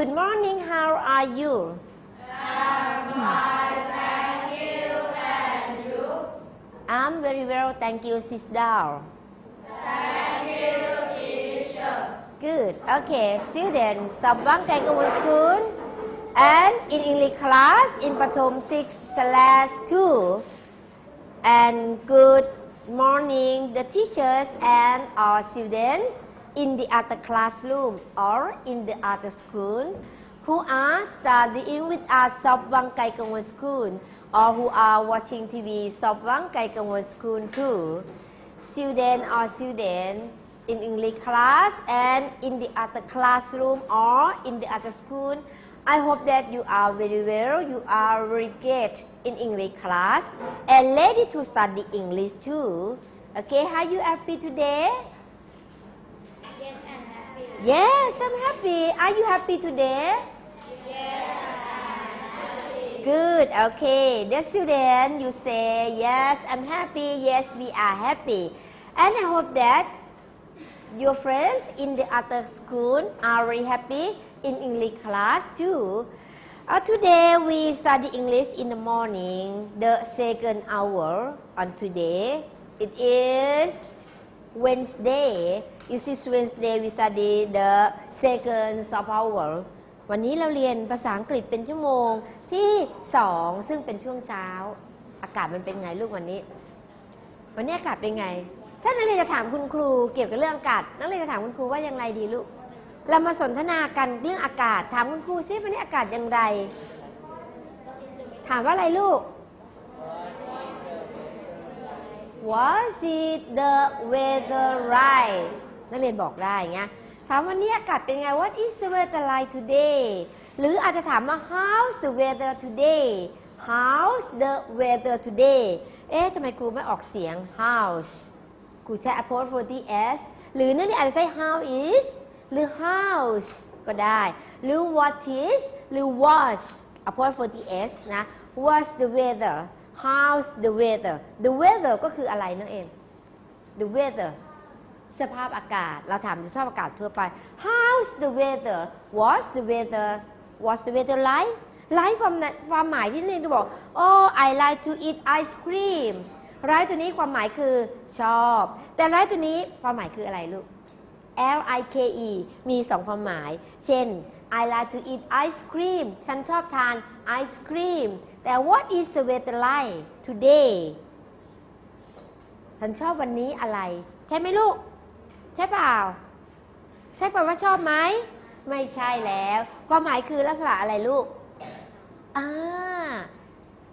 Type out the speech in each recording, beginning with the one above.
Good morning. How are you? I'm thank you. And you? I'm very well, thank you. sister. down. Thank you, teacher. Good. Okay, students, Sabang Tangkawan School and in English class in Patom 6 slash 2. And good morning, the teachers and our students in the other classroom or in the other school who are studying with us Sabang Taekwondo School or who are watching TV Sabang Taekwondo School too. Student or student in English class and in the other classroom or in the other school. I hope that you are very well, you are very good in English class and ready to study English too. Okay, how you happy today? Yes, I'm happy. Yes, happy. Are you happy today? Good. Okay. The student, you say yes, I'm happy. Yes, we are happy. And I hope that your friends in the other school are very happy in English class too. Uh, today we study English in the morning, the second hour on today. It is Wednesday. It is Wednesday we study the second sub hour. วันนี้เราเรียนภาษาอังกฤษเป็นชั่วโมงที่ 2 ซึ่งเป็นช่วงเช้า อากาศมันเป็นไงลูกวันนี้ วันนี้อากาศเป็นไง ถ้านักเรียนจะถามคุณครูเกี่ยวกับเรื่องอากาศ นักเรียนจะถามคุณครูว่าอย่างไรดีลูก เรามาสนทนากันเรื่องอากาศ ถามคุณครูซิวันนี้อากาศอย่างไร ถามว่าอะไรลูก Was it the weather right นักเรียนบอกได้ไงถามวันนี้อากาศเป็นไง What is the weather like today หรืออาจจะถามว่า How's the weather today How's the weather today เอ๊ะทำไมครูไม่ออกเสียง How's ครูใช้ apostrophe s หรือนักเรียนอาจจะใช้ how is หรือ how's ก็ได้ หรือ what is หรือ was apostrophe s นะ what's the weather how's the weather the weather ก็คืออะไรนั่นเอง the weather สภาพอากาศ เราถามจะชอบอากาศทั่วไป how's the weather what's the weather what's the weather like like ความหมายความหมายที่เรียนจะบอก oh I like to eat ice cream ไรตัวนี้ความหมายคือชอบ แต่ไรตัวนี้ความหมายคืออะไรลูก L I K E มีสองความหมาย เช่น I like to eat ice cream ฉันชอบทานไอศครีม แต่ what is the weather like today ฉันชอบวันนี้อะไร ใช่ไหมลูก ช่เปล่า ใช่เปลว่าชอบไหมไม่ใช่แล้ว ความหมายคือลักษณะอะไรลูกอ่า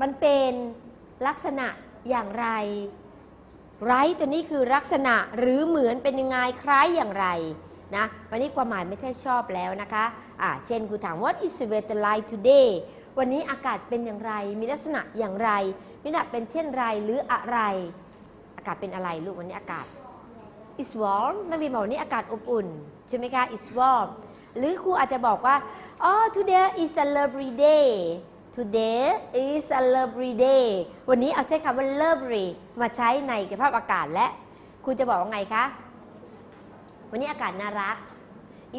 มันเป็นลักษณะอย่างไร ไรตัวนี้คือลักษณะหรือเหมือนเป็นยังไงคล้ายอย่างไรนะวันนี้ความหมายไม่ใช่ชอบแล้วนะคะอ่าเช่นครูถาม what is the weather like today วันนี้อากาศเป็นอย่างไร มีลักษณะอย่างไรมีลักษณะเป็นเช่นไรหรืออะไร อากาศเป็นอะไรลูกวันนี้อากาศ is warm นักเรียนบอกวันนี้อากาศอบอุ่น ใช่ไหมคะ is warm หรือครูอาจจะบอกว่า oh today is a lovely day today is a lovely day วันนี้เอาใช้คำว่า lovely มาใช้ในสภาพอากาศและครูจะบอกว่าไงคะ วันนี้อากาศน่ารัก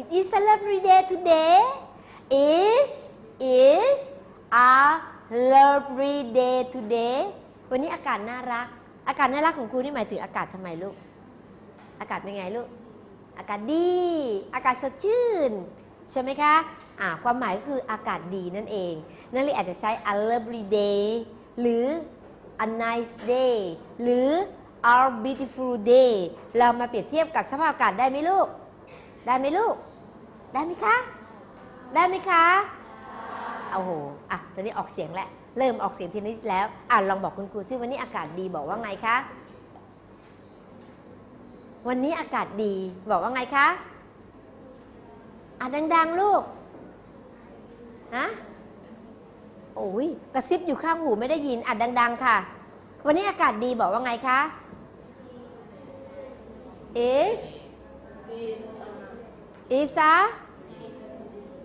it is a lovely day today is is a lovely day today วันนี้อากาศน่ารัก อากาศน่ารักของครูนี่หมายถึงอากาศทำไมลูก อากาศเป็นไงลูก อากาศดี อากาศสดชื่น ใช่ไหมคะอ่าความหมายก็คืออากาศดีนั่นเอง นั่นเลยอาจจะใช้ a lovely day หรือ a nice day หรือ a beautiful day เรามาเปรียบเทียบกับสภาพอากาศได้ไหมลูก ได้ไหมลูก ได้ไหมคะ ได้ไหมคะโอ้โห อะ ตอนนี้ออกเสียงแล้ว เริ่มออกเสียงทีนิดแล้ว อะ ลองบอกคุณครูซิวันนี้อากาศดีบอกว่าไงคะ วันนี้อากาศดี บอกว่าไงคะอะดัง ๆ ลูกฮะโอ้ยกระซิบอยู่ข้างหูไม่ได้ยินอะดัง ๆ ค่ะ วันนี้อากาศดีบอกว่าไงคะ is is a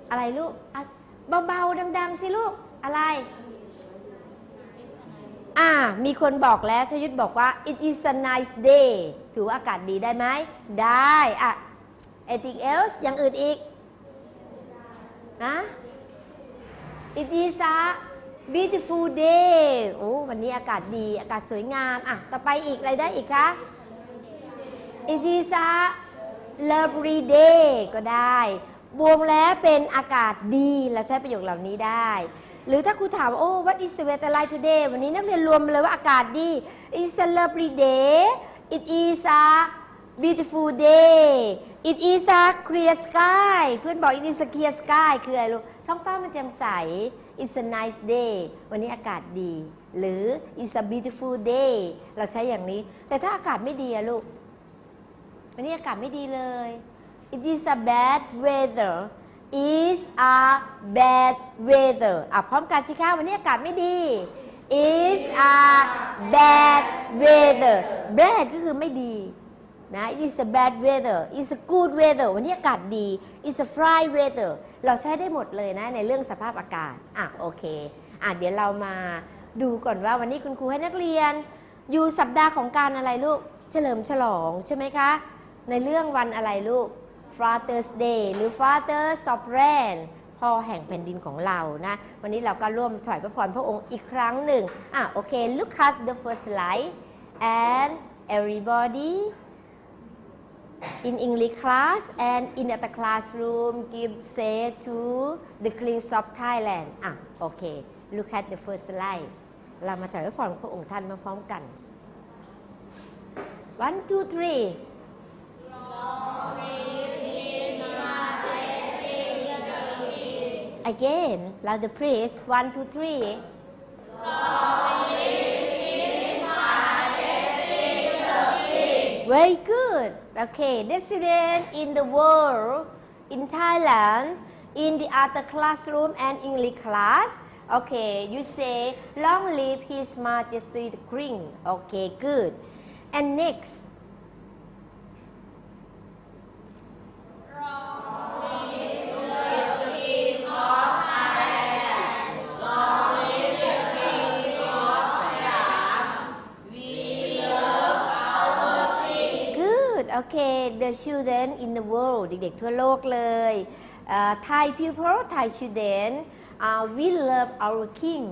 อะไรลูกอะเบาๆดัง ๆ สิลูกอะไร อ่า มีคนบอกแล้วชยุทธบอกว่า it is a nice day ถือว่าอากาศดีได้ไหม ได้ อะ anything else อย่างอื่นอีกนะ it is a beautiful day โอ้วันนี้อากาศดี อากาศสวยงาม อะ ต่อไปอีกอะไรได้อีกคะ it is a lovely day ก็ได้ บวมแล้วเป็นอากาศดี เราใช้ประโยคเหล่านี้ได้ หรือถ้าครูถามโอ้ what is the weather like today วันนี้นักเรียนรวมเลยว่าอากาศดี it's a lovely day it is a beautiful day it is a clear sky เพื่อนบอก it is a clear sky คืออะไรลูกท้องฟ้ามันแจ่มใส it's a nice day วันนี้อากาศดี หรือ it's a beautiful day เราใช้อย่างนี้ แต่ถ้าอากาศไม่ดีอะลูก วันนี้อากาศไม่ดีเลย it is a bad weather is a bad weather อะพร้อมกันสิคะวันนี้อากาศไม่ดี is a bad weather bad ก็คือไม่ดีนะ is a bad weather is a good weather วันนี้อากาศดี is a fry weather เราใช้ได้หมดเลยนะในเรื่องสภาพอากาศ อะโอเค อะเดี๋ยวเรามาดูก่อนว่าวันนี้คุณครูให้นักเรียน อยู่สัปดาห์ของการอะไรลูก เฉลิมฉลองใช่ไหมคะ ในเรื่องวันอะไรลูก Father's Day หรือ Father Sovereign พ่อแห่งแผ่นดินของเรานะ วันนี้เราก็ร่วมถวายพระพรพระองค์อีกครั้งหนึ่ง อะโอเค look at the first slide and everybody in English class and in the classroom give say to the Kings of Thailand อะโอเค look at the first slide เรามาถวายพระพรพระองค์ท่านมาพร้อมกัน one two three Again, loud the praise. One, two, three. Very good. Okay, the student in the world, in Thailand, in the other classroom and English class. Okay, you say, long live His Majesty the King. Okay, good. And next, okay the children in the world เด็กๆทั่วโลกเลยเอ่อ Thai people Thai children uh, we love our king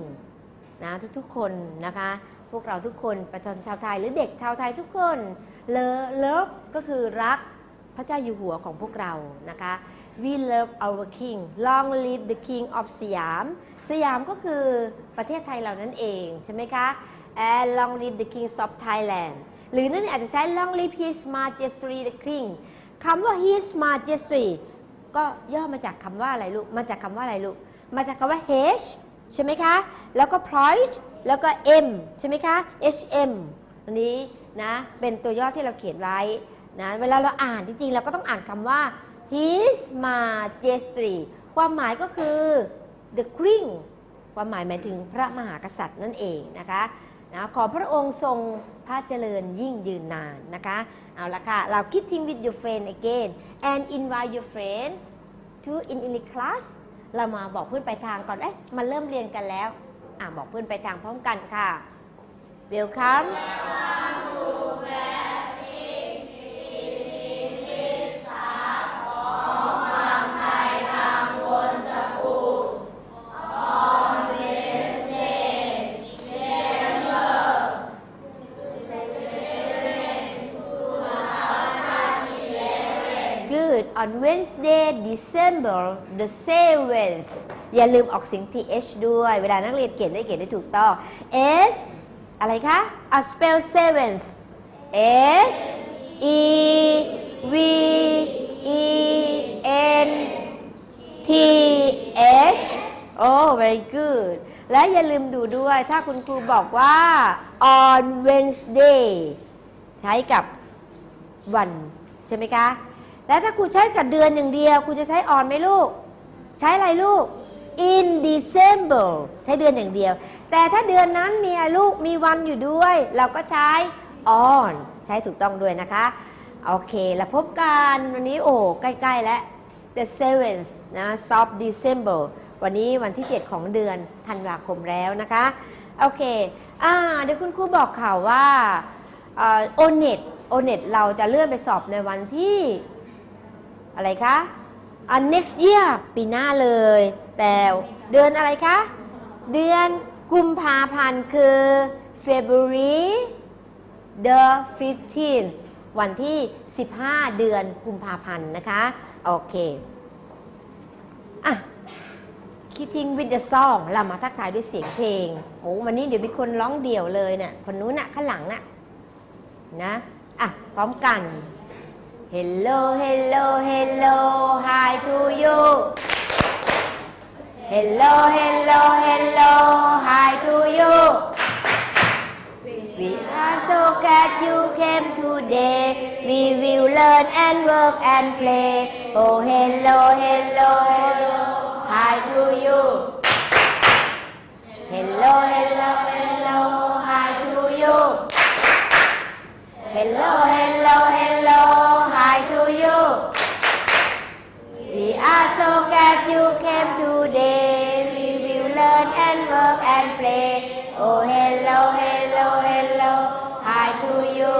นะทุกๆคนนะคะ พวกเราทุกคนประชาชนชาวไทยหรือเด็กชาวไทยทุกคน love love ก็คือรักพระเจ้าอยู่หัวของพวกเรานะคะ we love our king long live the king of สยาม สยามก็คือประเทศไทยเรานั่นเองใช่ไหมคะ and long live the king of Thailand หรือนั่นอาจจะใช้ long live his majesty the king คำว่า his majesty ก็ย่อมาจากคำว่าอะไรลูก มาจากคำว่าอะไรลูก มาจากคำว่า h ใช่ไหมคะ แล้วก็ pride แล้วก็ m ใช่ไหมคะ hm อันนี้นะเป็นตัวย่อที่เราเขียนไว้นะเวลาเราอ่านจริงๆ เราก็ต้องอ่านคำว่า his majesty ความหมายก็คือ the king ความหมายหมายถึงพระมหากษัตริย์นั่นเองนะคะ นะขอพระองค์ทรงพระเจริญยิ่งยืนนานนะคะเอาละค่ะเราคิดทิ้ง with your friend again and invite your friend to in in the class เรามาบอกเพื่อนไปทางก่อน เอ๊ะมันเริ่มเรียนกันแล้ว อ่าบอกเพื่อนไปทางพร้อมกันค่ะ welcome on Wednesday December the 7th อย่าลืมออกเสียง th ด้วย เวลานักเรียนเขียนได้เขียนได้ถูกต้อง s อะไรคะอะ spell seventh s e v e n t h oh very good และอย่าลืมดูด้วย ถ้าคุณครูบอกว่า on Wednesday ใช้กับวัน ใช่ไหมคะ แล้วถ้าครูใช้กับเดือนอย่างเดียวครูจะใช้ on ไหมลูก ใช้อะไรลูก in December ใช้เดือนอย่างเดียว แต่ถ้าเดือนนั้นมีอะไรลูกมีวันอยู่ด้วย เราก็ใช้ on ใช้ถูกต้องด้วยนะคะ โอเค แล้วพบกันวันนี้โอ้ใกล้ ๆ แล้ว the 7th นะ of December วันนี้วันที่ 7 ของเดือนธันวาคมแล้วนะคะ โอเคอ่าเดี๋ยวคุณครูบอกข่าวว่าโอเน็ตโอเน็ตเราจะเลื่อนไปสอบในวันที่ อะไรคะอัน next year ปีหน้าเลย แต่เดือนอะไรคะ เดือนกุมภาพันธ์คือ February the 15th วันที่ 15 เดือนกุมภาพันธ์นะคะ โอเค อะคิด with the song เรามาทักทายด้วยเสียงเพลง โอ้วันนี้เดี๋ยวมีคนร้องเดี่ยวเลยเนี่ยคนนู้นน่ะข้างหลังน่ะนะ อะ พร้อมกัน Hello Hello Hello Hi to you Hello Hello Hello Hi to you We are so glad you came today. We will learn and work and play. Oh, hello, hello, hello. Hi to you. Hello, hello, hello. Hi to you. Hello, hello, hello. Hi to you. We are so glad you came today. We will learn and work and play. Oh, hello, hello, hello. Hi to you.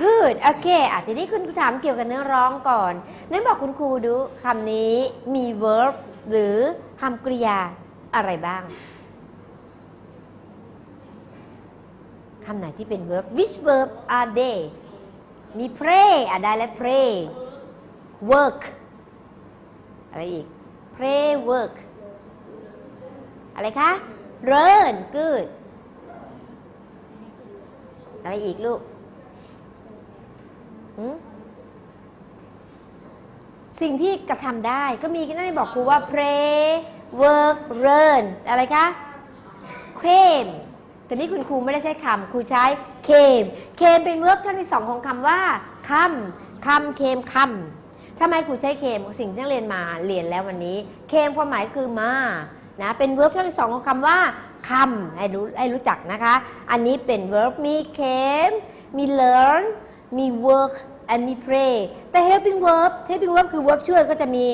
Good โอเคอะทีนี้คุณครูถามเกี่ยวกับเนื้อร้องก่อนนั่นบอกคุณครูดูคำนี้มี verb หรือคำกริยาอะไรบ้าง คำไหนที่เป็น verb which verb are they มี pray อะได้แล้ว pray work อะไรอีก pray work อะไรคะ learn good อะไรอีกลูกสิ่งที่กระทำได้ก็มีนั่นที่บอกครูว่า pray work learn อะไรคะ claim แต่นี่คุณครูไม่ได้ใช้คำครูใช้ came came เป็น verb ท่อนที่สองของคำว่าคำคำ came คำทำไมครูใช้ came สิ่งที่นักเรียนมาเรียนแล้ววันนี้ came ความหมายคือมานะเป็น verb ท่อนที่สองของคำว่าคำให้รู้ให้รู้จักนะคะ อันนี้เป็น verb มี came มี learn มี work and มี pray แต่ helping verb helping verb คือ verb ช่วยก็จะมี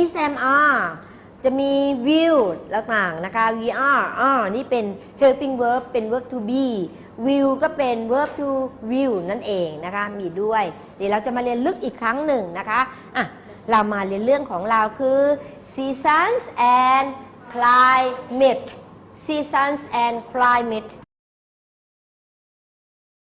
is am are จะมี will แล้วต่างนะคะ we are are นี่เป็น helping verb เป็น verb to be will ก็เป็น verb to will นั่นเองนะคะ มีด้วย เดี๋ยวเราจะมาเรียนลึกอีกครั้งหนึ่งนะคะอะเรามาเรียนเรื่องของเราคือ seasons and climate seasons and climate